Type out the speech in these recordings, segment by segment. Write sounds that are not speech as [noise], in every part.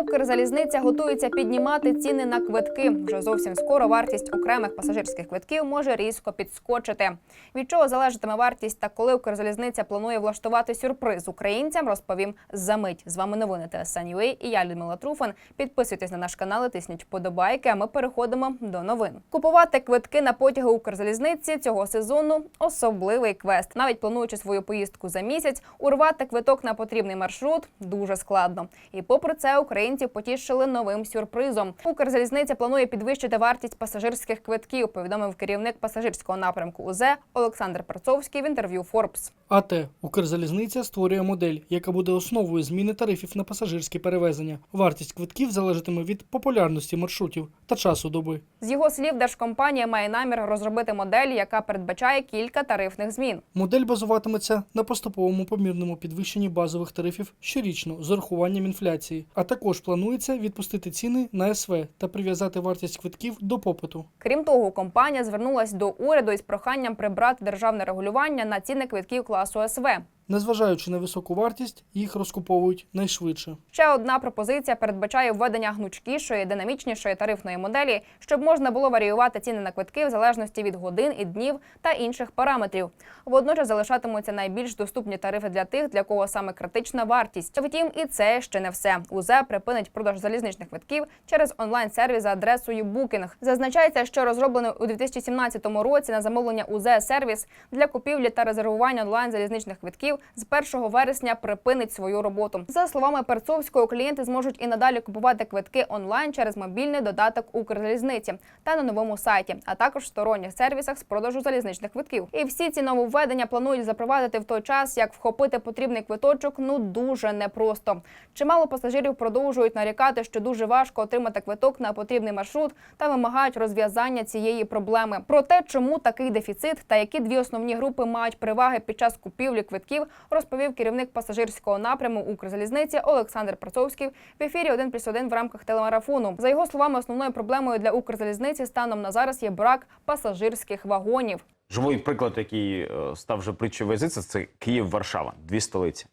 Укрзалізниця готується піднімати ціни на квитки. Вже зовсім скоро вартість окремих пасажирських квитків може різко підскочити. Від чого залежатиме вартість та коли Укрзалізниця планує влаштувати сюрприз українцям, розповім за мить. З вами новини ТСН.UA і я Людмила Труфан. Підписуйтесь на наш канал, і тисніть вподобайки. А ми переходимо до новин. Купувати квитки на потяги Укрзалізниці цього сезону особливий квест. Навіть плануючи свою поїздку за місяць, урвати квиток на потрібний маршрут дуже складно. І попри це, українців потішили новим сюрпризом. Укрзалізниця планує підвищити вартість пасажирських квитків. Повідомив керівник пасажирського напрямку УЗ Олександр Перцовський в інтерв'ю Forbes. АТ Укрзалізниця створює модель, яка буде основою зміни тарифів на пасажирські перевезення. Вартість квитків залежатиме від популярності маршрутів та часу доби. З його слів, держкомпанія має намір розробити модель, яка передбачає кілька тарифних змін. Модель базуватиметься на поступовому помірному підвищенні базових тарифів щорічно з урахуванням інфляції, а також планується відпустити ціни на СВ та прив'язати вартість квитків до попиту. Крім того, компанія звернулася до уряду із проханням прибрати державне регулювання на ціни квитків класу СВ. Незважаючи на високу вартість, їх розкуповують найшвидше. Ще одна пропозиція передбачає введення гнучкішої, динамічнішої тарифної моделі, щоб можна було варіювати ціни на квитки в залежності від годин і днів та інших параметрів. Водночас залишатимуться найбільш доступні тарифи для тих, для кого саме критична вартість. Втім, і це ще не все. УЗЕ припинить продаж залізничних квитків через онлайн-сервіс за адресою Booking. Зазначається, що розроблений у 2017 році на замовлення УЗЕ сервіс для купівлі та резервування онлайн залізничних квитків з 1 вересня припинить свою роботу. За словами Перцовського, клієнти зможуть і надалі купувати квитки онлайн через мобільний додаток Укрзалізниці та на новому сайті, а також в сторонніх сервісах з продажу залізничних квитків. І всі ці нововведення планують запровадити в той час, як вхопити потрібний квиточок ну дуже непросто. Чимало пасажирів продовжують нарікати, що дуже важко отримати квиток на потрібний маршрут та вимагають розв'язання цієї проблеми. Про те, чому такий дефіцит та які дві основні групи мають переваги під час купівлі квитків, розповів керівник пасажирського напряму Укрзалізниці Олександр Працовський в ефірі «1 плюс 1» в рамках телемарафону. За його словами, основною проблемою для Укрзалізниці станом на зараз є брак пасажирських вагонів. Живий приклад, який е, став вже притчою язиця, це Київ-Варшава, дві столиці.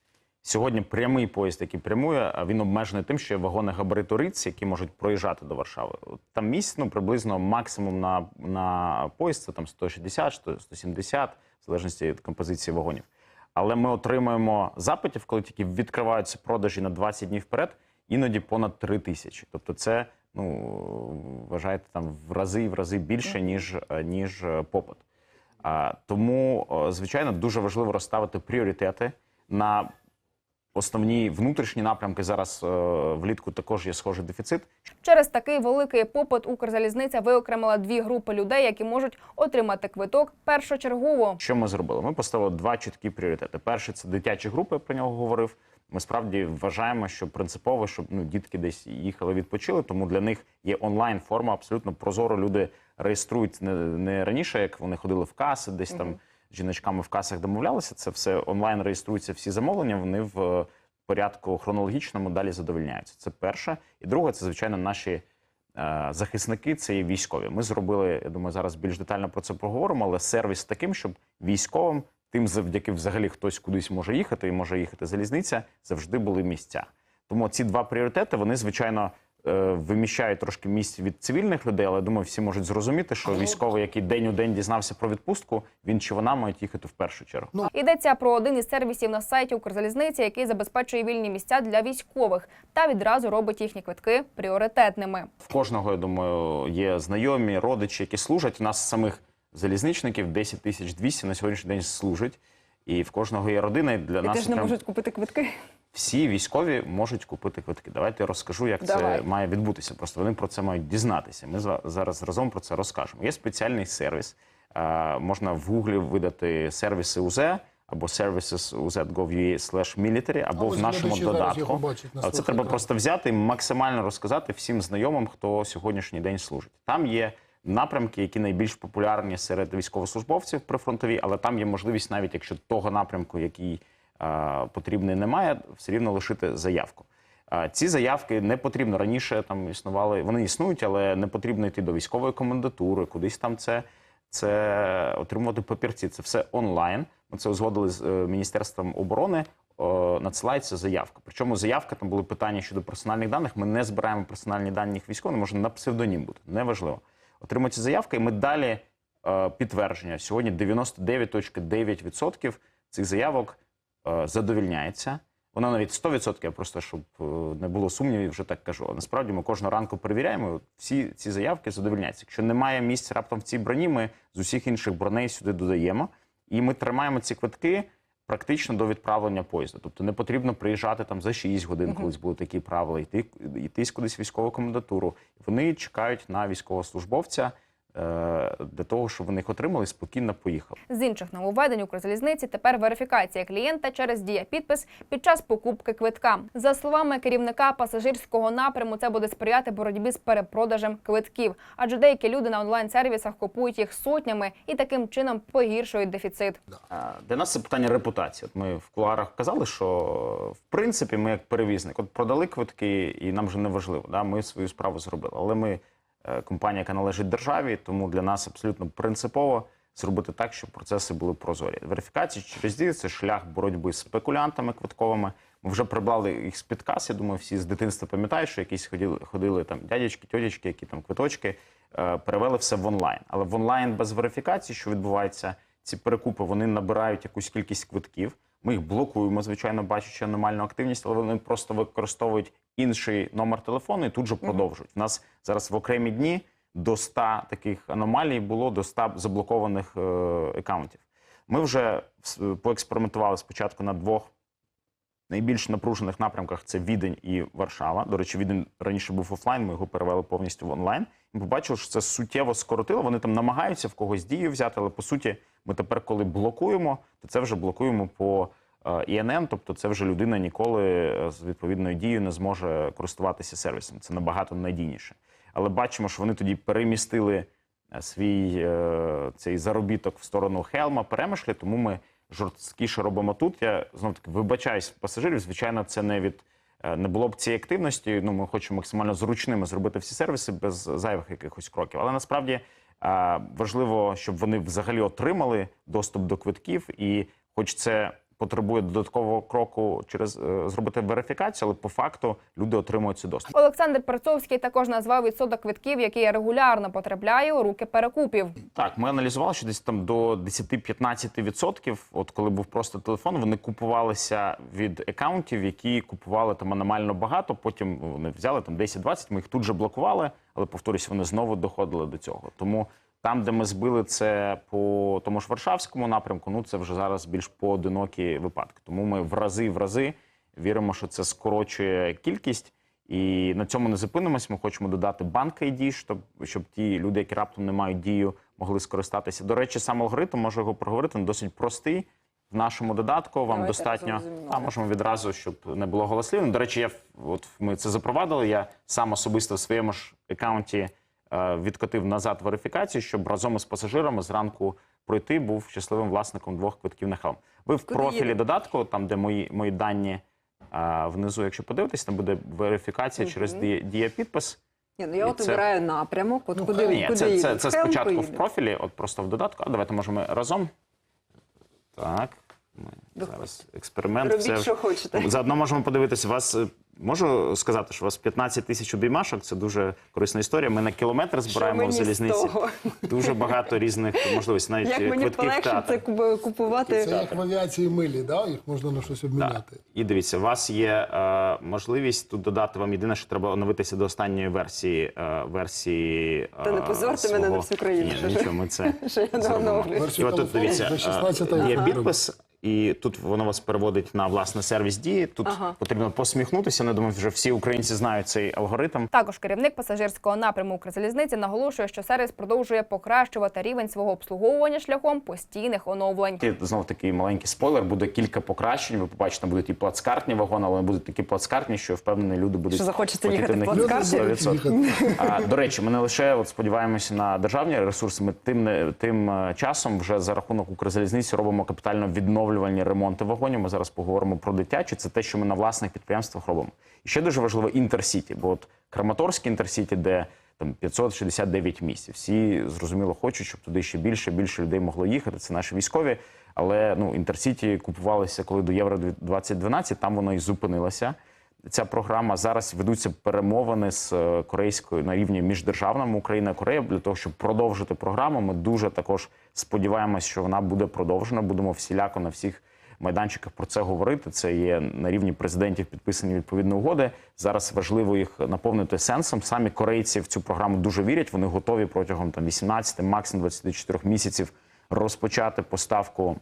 Сьогодні прямий поїзд, який прямує, він обмежений тим, що є вагони габариту риць, які можуть проїжджати до Варшави. Там місць ну, приблизно максимум на, на поїзд це там 160, 170, в залежності від композиції вагонів. Але ми отримуємо запитів, коли тільки відкриваються продажі на 20 днів вперед, іноді понад 3 тисячі. Тобто, це ну вважаєте там в рази і в рази більше ніж, е, ніж е, попит. А, тому, звичайно, дуже важливо розставити пріоритети на основні внутрішні напрямки. Зараз е, влітку також є схожий дефіцит. Через такий великий попит Укрзалізниця виокремила дві групи людей, які можуть отримати квиток першочергово. Що ми зробили? Ми поставили два чіткі пріоритети. Перший це дитячі групи, я про нього говорив. Ми справді вважаємо, що принципово, щоб ну дітки десь їхали, відпочили. Тому для них є онлайн форма абсолютно прозоро. Люди реєструють не, не раніше, як вони ходили в каси, десь там жіночками в касах домовлялися. Це все онлайн реєструються всі замовлення. Вони в е, порядку хронологічному далі задовольняються. Це перше. І друге, це звичайно наші е, захисники, це є військові. Ми зробили, я думаю, зараз більш детально про це поговоримо, але сервіс таким, щоб військовим, тим, завдяки взагалі хтось кудись може їхати і може їхати залізниця, завжди були місця. Тому ці два пріоритети, вони, звичайно, е, виміщають трошки місць від цивільних людей, але я думаю, всі можуть зрозуміти, що військовий, який день у день дізнався про відпустку, він чи вона мають їхати в першу чергу. Йдеться про один із сервісів на сайті Укрзалізниці, який забезпечує вільні місця для військових та відразу робить їхні квитки пріоритетними. В кожного, я думаю, є знайомі, родичі, які служать. У нас самих залізничників 10 тисяч 200 на сьогоднішній день служать. І в кожного є родина. І для І нас теж не прям можуть купити квитки. Всі військові можуть купити квитки. Давайте я розкажу, як Давай. це має відбутися. Просто вони про це мають дізнатися. Ми зараз разом про це розкажемо. Є спеціальний сервіс. Е, можна в гуглі видати сервіси УЗ або slash military, або ось в нашому додатку. на це треба екранах. просто взяти і максимально розказати всім знайомим, хто сьогоднішній день служить. Там є напрямки, які найбільш популярні серед військовослужбовців прифронтові, але там є можливість, навіть якщо того напрямку, який потрібний, немає, все рівно лишити заявку. Ці заявки не потрібно раніше там існували. Вони існують, але не потрібно йти до військової комендатури, кудись там це, це отримувати папірці. Це все онлайн. Ми це узгодили з е, міністерством оборони. надсилається заявка. Причому заявка там були питання щодо персональних даних. Ми не збираємо персональні дані військових, може на псевдонім бути, неважливо. Отримується заявка, і ми далі е, підтвердження. Сьогодні 99.9% цих заявок задовільняється. Вона навіть 100%, я просто щоб е, не було сумнівів, вже так кажу. А насправді ми кожного ранку перевіряємо. Всі ці заявки задовільняються. Якщо немає місць раптом в цій броні, ми з усіх інших броней сюди додаємо. І ми тримаємо ці квитки практично до відправлення поїзда. Тобто не потрібно приїжджати там за 6 годин, колись були такі правила, йти йти кудись в військову комендатуру. Вони чекають на військовослужбовця е, для того, щоб вони їх отримали і спокійно поїхали. З інших нововведень Укрзалізниці тепер верифікація клієнта через дія-підпис під час покупки квитка. За словами керівника пасажирського напряму, це буде сприяти боротьбі з перепродажем квитків, адже деякі люди на онлайн-сервісах купують їх сотнями і таким чином погіршують дефіцит. Е, Для нас це питання репутації. От ми в кулуарах казали, що в принципі ми як перевізник, от продали квитки, і нам вже не важливо. Да? Ми свою справу зробили. Але ми е, компанія, яка належить державі, тому для нас абсолютно принципово зробити так, щоб процеси були прозорі. Верифікація через дію це шлях боротьби з спекулянтами квитковими. Ми вже прибрали їх з під кас. Я думаю, всі з дитинства пам'ятають, що якісь ходили, ходили там дядечки, тьотечки, які там квиточки, е, перевели все в онлайн. Але в онлайн без верифікації, що відбувається, ці перекупи вони набирають якусь кількість квитків. Ми їх блокуємо, звичайно, бачачи аномальну активність, але вони просто використовують інший номер телефону і тут же продовжують. У нас зараз в окремі дні до 100 таких аномалій було до 100 заблокованих е, акаунтів. Ми вже поекспериментували спочатку на двох найбільш напружених напрямках це Відень і Варшава. До речі, Відень раніше був офлайн, ми його перевели повністю в онлайн. Ми побачили, що це суттєво скоротило. Вони там намагаються в когось дію взяти, але по суті, ми тепер, коли блокуємо, то це вже блокуємо по ІНН, тобто це вже людина ніколи е, з відповідною дією не зможе користуватися сервісом. Це набагато надійніше. Але бачимо, що вони тоді перемістили е, свій е, цей заробіток в сторону Хелма, перемишлі, тому ми жорсткіше робимо тут. Я знов таки вибачаюсь пасажирів. Звичайно, це не від е, не було б цієї активності. Ну, ми хочемо максимально зручними зробити всі сервіси без зайвих якихось кроків. Але насправді е, важливо, щоб вони взагалі отримали доступ до квитків, і хоч це потребує додаткового кроку через е, зробити верифікацію, але по факту люди отримують цей доступ. Олександр Перцовський також назвав відсоток квитків, який регулярно потрапляє у руки перекупів. Так, ми аналізували, що десь там до 10-15%, от коли був просто телефон, вони купувалися від акаунтів, які купували там аномально багато. Потім вони взяли там 10-20, Ми їх тут же блокували, але повторюсь, вони знову доходили до цього. Тому там, де ми збили це по тому ж Варшавському напрямку, ну це вже зараз більш поодинокі випадки. Тому ми в рази в рази віримо, що це скорочує кількість. І на цьому не зупинимось. Ми хочемо додати банк ID, щоб, щоб ті люди, які раптом не мають дію, могли скористатися. До речі, сам алгоритм можу його проговорити. Він досить простий. В нашому додатку вам Давайте достатньо а можемо відразу, щоб не було голослівно. До речі, я от ми це запровадили. Я сам особисто в своєму ж аккаунті відкотив назад верифікацію, щоб разом із пасажирами зранку пройти, був щасливим власником двох квитків на хелм. Ви в Куди профілі додатку, там де мої, мої дані а, внизу, якщо подивитись, там буде верифікація через дія- дія-підпис. Ні, ну я І от це- обираю напрямок, от куди, Ні, куди це, це, їду? це Хелм спочатку в поїду. профілі, от просто в додатку. А давайте можемо разом. Так. Ми зараз експеримент. Робіть, Це- що хочете. Заодно можемо подивитися. Вас е, можу сказати, що у вас 15 тисяч обіймашок. Це дуже корисна історія. Ми на кілометр збираємо в залізниці. Дуже багато різних можливостей. Навіть Як мені квитки в полегше театр. це куп- купувати? Це як в авіації милі, да? їх можна на щось обміняти. І дивіться, у вас є е, можливість тут додати вам єдине, що треба оновитися до останньої версії. Е, версії е, Та не позорте мене на всю країну, Ні, нічого, ми це [laughs] Що я не отут телефону дивіться, вже 16 е, є ага. підпис, і тут воно вас переводить на власне сервіс дії. Тут Ага. потрібно посміхнутися. Не думаю, вже всі українці знають цей алгоритм. Також керівник пасажирського напряму Укрзалізниці наголошує, що сервіс продовжує покращувати рівень свого обслуговування шляхом постійних оновлень. І Знов такий маленький спойлер. Буде кілька покращень. Ви побачите, будуть і плацкартні вагони, але будуть такі плацкартні, що я впевнений, люди будуть Що захочеться їхати в в них плацкарті? Люди 100%. будуть їхати. А, до речі, ми не лише от сподіваємося на державні ресурси. Ми тим не тим е, часом вже за рахунок Укрзалізниці робимо капітально відновлювальні ремонти вагонів. Ми зараз поговоримо про дитячі. Це те, що ми на власних підприємствах робимо. І ще дуже важливо інтерсіті, бо от Краматорський інтерсіті, де там 569 місць. Всі зрозуміло хочуть, щоб туди ще більше більше людей могло їхати. Це наші військові. Але ну інтерсіті купувалися коли до Євро 2012, там воно і зупинилося. Ця програма зараз ведуться перемовини з е, корейською на рівні міждержавному Україна Корея для того, щоб продовжити програму. Ми дуже також сподіваємося, що вона буде продовжена. Будемо всіляко на всіх майданчиках про це говорити. Це є на рівні президентів підписані відповідні угоди. Зараз важливо їх наповнити сенсом. Самі корейці в цю програму дуже вірять. Вони готові протягом там 18, максимум 24 місяців розпочати поставку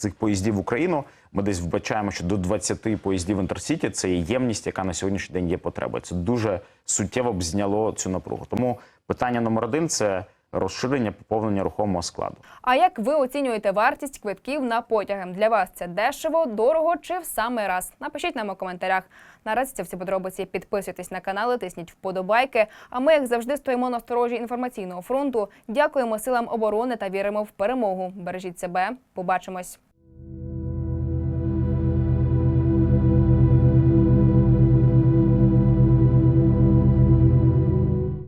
цих поїздів в Україну. Ми десь вбачаємо, що до 20 поїздів інтерсіті це є ємність, яка на сьогоднішній день є потреба. Це дуже суттєво б зняло цю напругу. Тому питання номер один це розширення поповнення рухомого складу. А як ви оцінюєте вартість квитків на потяги? Для вас це дешево, дорого чи в самий раз? Напишіть нам у коментарях. Наразі це всі подробиці. Підписуйтесь на канали, тисніть вподобайки. А ми, як завжди, стоїмо на сторожі інформаційного фронту. Дякуємо силам оборони та віримо в перемогу. Бережіть себе. Побачимось.